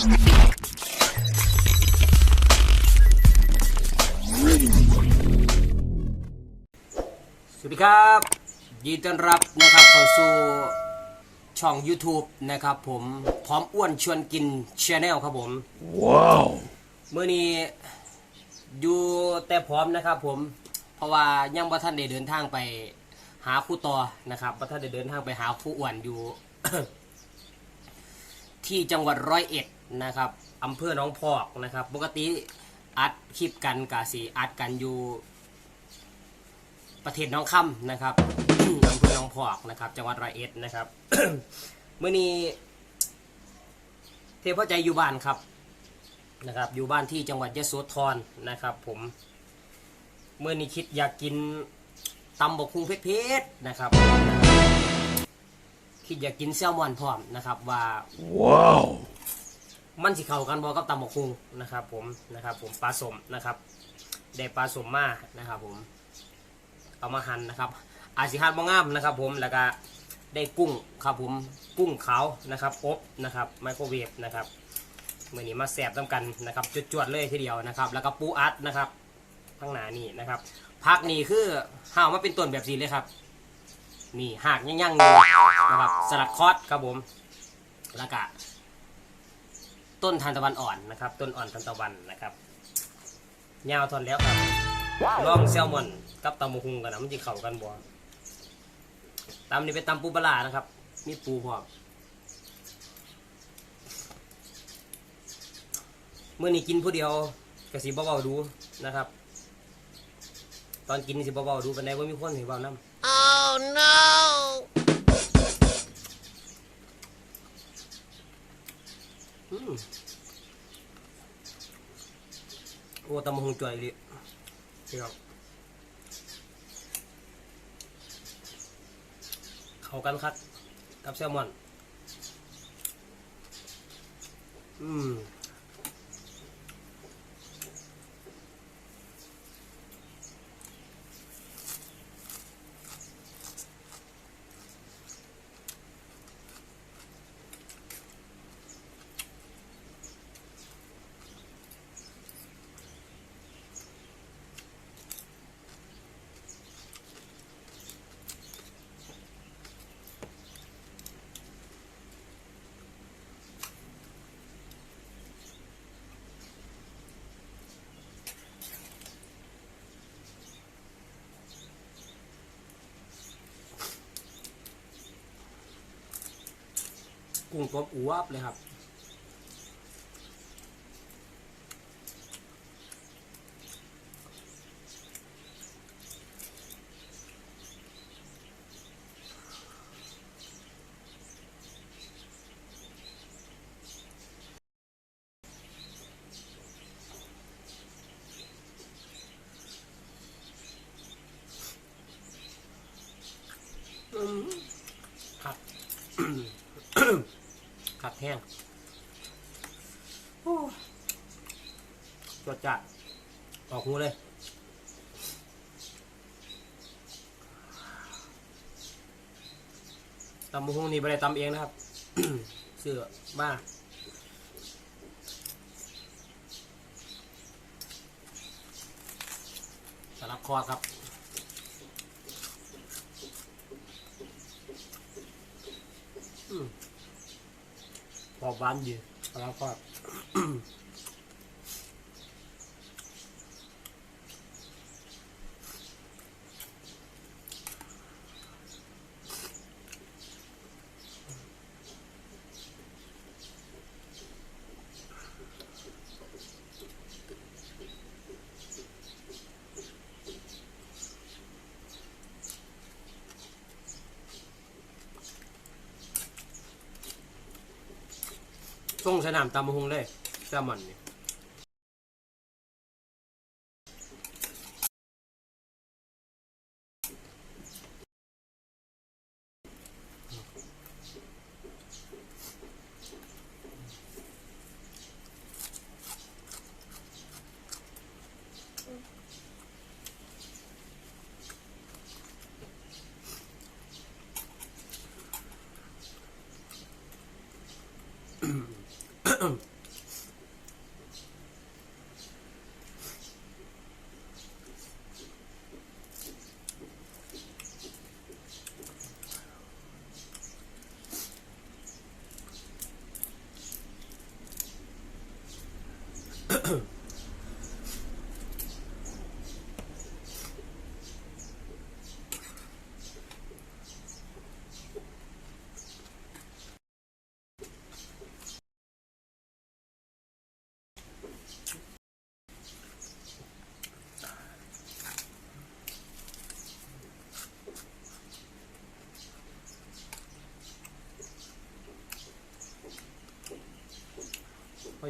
สวัสดีครับยินดีต้อนรับนะครับเข้าสู่ช่อง YouTube นะครับผมพร้อมอ้วนชวนกินช n แนลครับผม ว้าว เมื่อนี้อยู่แต่พร้อมนะครับผมเพราะว่ายังบ่ท่านได้เดินทางไปหาครู่ต่อนะครับบ่ท่านได้เดินทางไปหาครู่อ้วนอยู่ ที่จังหวัดร้อยเอ็ด นะครับอำเภอหนองพอกนะครับ ปกติอัดคลิปกันกาสีอัดกันอยู่ ประเทศหน้องค่ำนะครับอำเภอหนองพอกนะครับ จังหวัดร้อยเอ็ดนะครับเมื่อนี้เทพใจอยู่บ้านครับนะครับ อยู่บ้านที่จังหวัดยะโสธรนะครับ ผมเมื่อนี้คิดอยากกินตำบกคุงเพชรนะครับคิดอยากกินแซลมอนพร้อมนะครับว่าว้าว มันสิเข้ากันบ่กับตำบกคุงนะครับ ผมนะครับ ผมปลาสมนะครับได้ปลาสมมานะครับ ผม เอามาหั่นนะครับ อาสิหั่นบ่งามนะครับ ผมแล้วก็ได้กุ้งครับผมกุ้งขาวนะครับอบนะครับไมโครเวฟนะครับมื่อนี้มาแสบต้กันนะครับจวดๆเลยทีเดียวนะครับ แล้วก็ปูอัดนะครับข้างหน้านี่นะครับผักนี่คือห่าวมาเป็นต้นแบบนี้เลยครับ นี่หากย่างๆนี่นะครับสลัดคอสครับผมแล้วก็ ต้นทานตะวันอ่อนนะครับ ต้นอ่อนทานตะวันนะครับยาวทนแล้วครับลองแซลมอนกับตำมะฮุงกันนะมันจะเข้ากันบ่ตำนี่เป็นตำปูปลานะครับ มีปูพร้อมเมื่อนี้กินผู้เดียวกสิบ่เบาๆดูนะครับ ตอนกินนี่สิบ่เบาๆดูเป็นไดว่ามีคนสิเบาน้ำ oh no โอ้ตำมะฮุงจ่วยดิพี่น้องเข้ากันครับกับแซลมอน อืม กุ้งกบอวบเลยครับ อืมครับ ขัด แห้งโอ้จดจัดออกหูเลยตำมะฮุงนี่ไม่ได้ตำเองนะครับเสื้อบ้าสลับคอครับ พอบ้านดีแล้วก็ ส่งสนามตามมะฮุงเลยแซลมอนนี่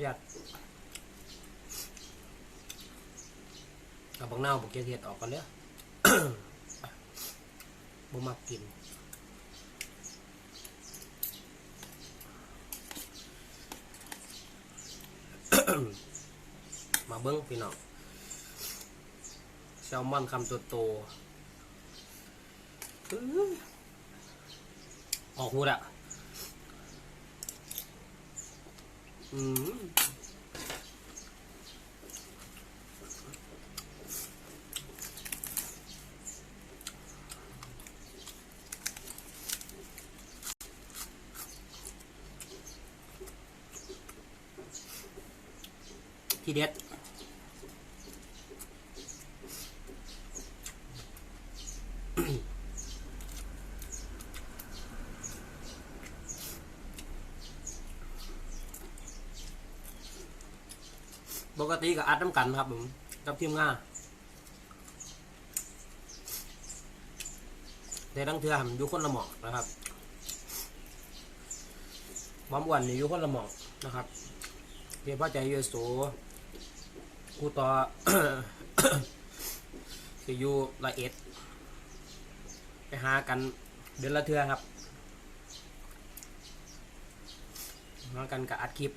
ประหยัดกับบางเน่าวบกเกลียวเทียดออกกันเด้อบ่มักกินมาเบิ้งพี่น้องแซลมอนคำตัวโตออกหูดอะ อืมทีเด็ด ปกติก็อัดน้ำกันครับผมกับทีมงานแต่ทั้งเทือมอยู่คนละหมอกนะครับหมอมอวันนี่อยู่คนละหมอกนะครับเรียกว่าใจเยโสกูต่อคืออยู่ละเอ็ด ไปหากันเดือนละเทือครับหากันกับอัดคลิป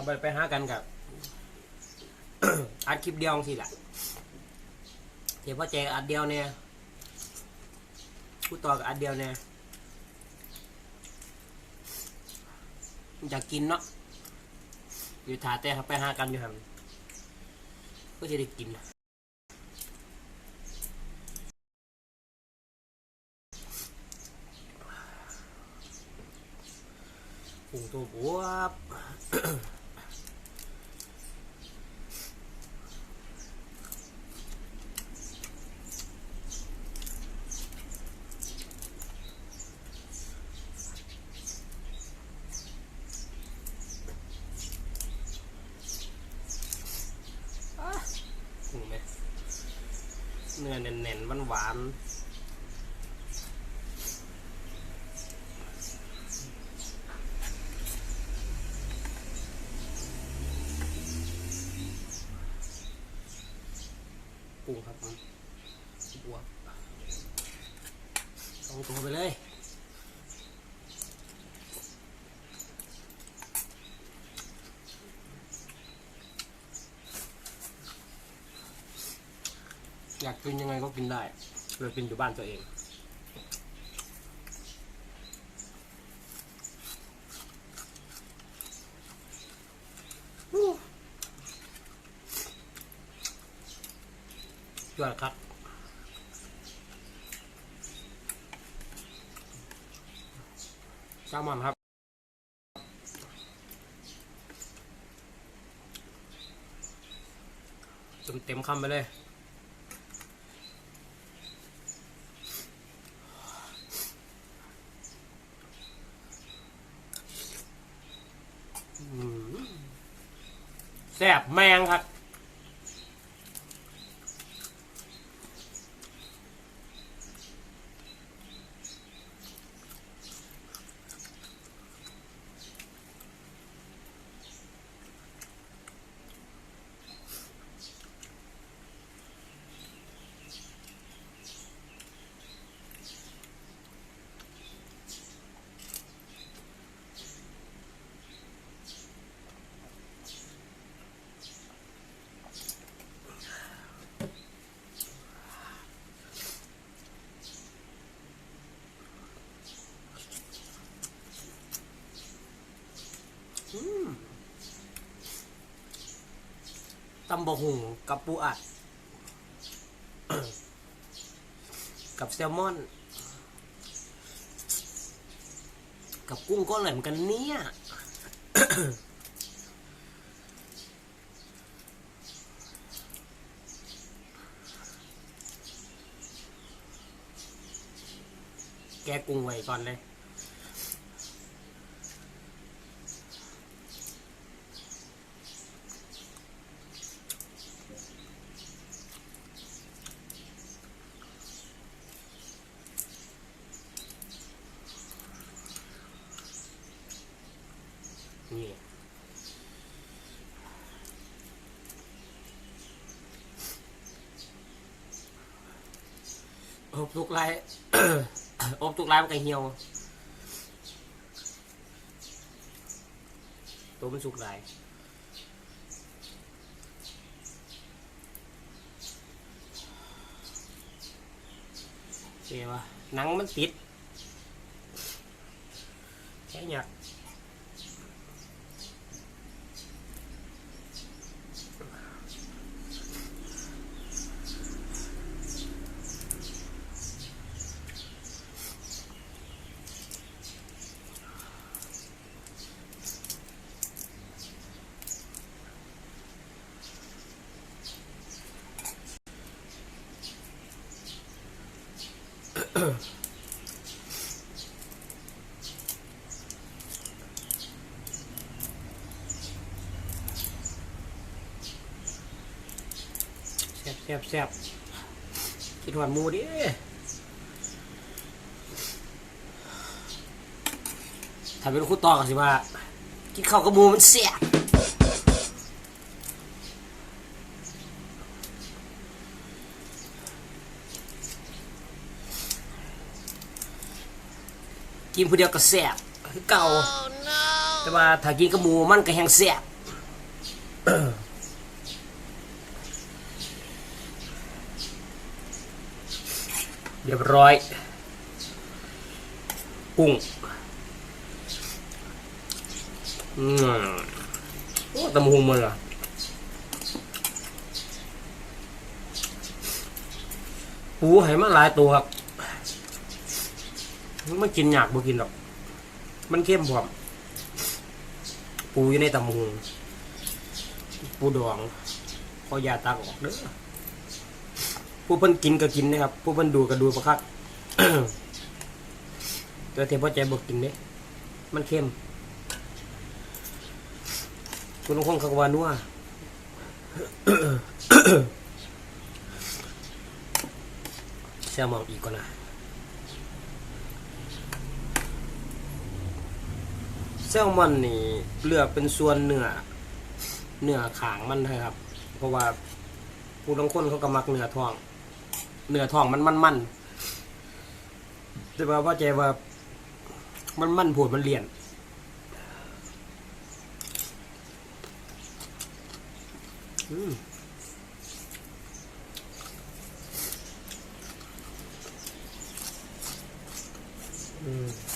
ำไปไปหากันกับ อัดคลิปเดียวสิแหละเดี๋ยวพ่อแจกอัดเดียวเนี่ยพูดต่อกับอัดเดียวเนี่ยอยากกินเนาะอยู่ถาแต่ครับไปหากันอยู่ครับก็จะได้กินปรุงตัวบวบ ถูกไหม เนื้อแน่นๆหวานๆปรุงครับผมบวกสองตัวไปเลย อยากกินยังไงก็กินได้เลยกินอยู่บ้านตัวเองยอดครับแซลมอนครับ เต็มเต็มๆคำไปเลย แซ่บแมงครับ ตำบะหุงกับปูอัด กับแซลมอน กับกุ้งก้อนไหลเหมือนกันเนี่ยแกกุ้งไว้ก่อนเลย อบ ทุกไร อบทุกไรมันก็เหี่ยวตัวมันสุกไรเจ๊วะหนังมันติดแค่หยัก แซ่บแซ่บแซ่บคิดหวานมูดิถ้าเป็นคู่ต่อกันสิว่า กินข้าวกับมูมันแซ่บ กินผู้เดียวก็แซ่บคือเก่า Oh no! แต่ว่าถ้ากินกับหมูมันก็แห้งแซ่บเรียบร้อยกุ้งอืมโอ้ตำหุงมันเหรอปูให้มาหลายตัวครับ มันกินยากบ่กินหรอก มันเข้มพร้อมปูอยู่ในตำหุงปูดองขอยาตักออกเด้อผู้เพิ่นกินก็กินนะครับ ผู้เพิ่นดูก็ดูประคักตัวเทพใจบอกกินเด้มันเข้ม คุณลุงคงขาก็ว่านัวแซลมอนอีกก่อนนะ แซลมอนนี่เลือกเป็นส่วนเนื้อเนื้อขางมันนะครับ เพราะว่าผู้บางคนเขาก็มักเนื้อท้อง เนื้อท้องมันมันมันแต่ว่าพ่อใจว่ามันมันผดมันเลียนอืมอืม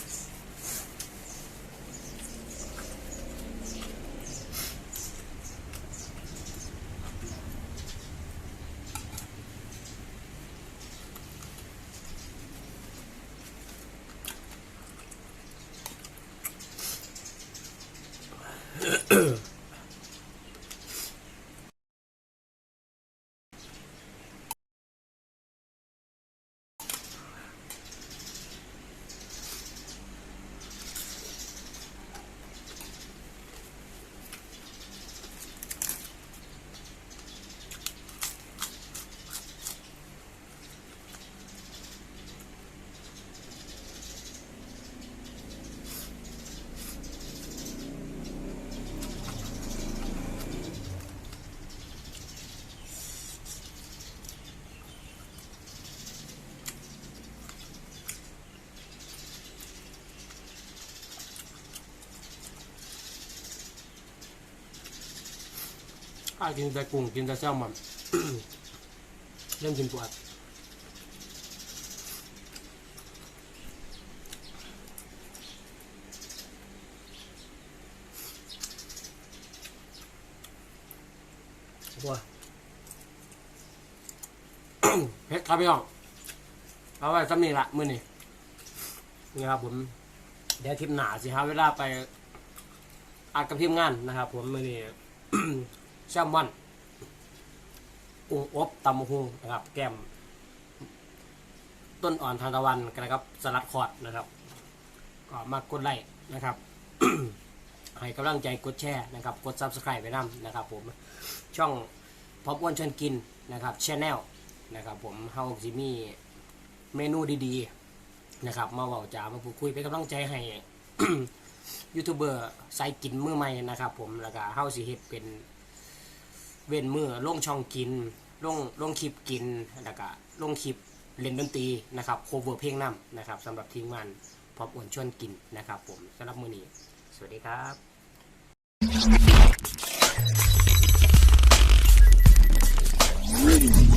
ข้ากินแต่กุ้งกินแต่แซลมอน เริ่มกินปวดปวดเฮ็ดครับพี่น้องเอาไว้สำนีละมือนี้นี่ครับผมเดี๋ยวคลิปหนาสิฮะเวลาไปอัดกับทีมงานนะครับ ผมมือนี้ แซลมอนกุ้งอบตำหุงนะครับ แก้ม ต้นอ่อนทานตะวันกันนะครับ สลัดคอร์ดนะครับ ก็มากดไลค์นะครับให้กำลังใจกดแชร์นะครับ กด subscribe ไปนำนะครับผมช่องพอบอ้วนชวนกินนะครับชแนลนะครับผมเฮาสิมีเมนูดีๆนะครับ มาเว้าจ๋ามาพูดคุยเป็นกำลังใจให้ยูทูบเบอร์ใส่กินมือใหม่นะครับผมแล้วก็เฮาสิเฮ็ดเป็น เว้นมือลงช่องกินลงลงคลิปกินแล้วก็ลงคลิปเล่นดนตรีนะครับโคเวอร์เพลงน้ำนะครับสำหรับทีมงานพร้อมอวนชวนกินนะครับ ผมสำหรับมือนี้สวัสดีครับ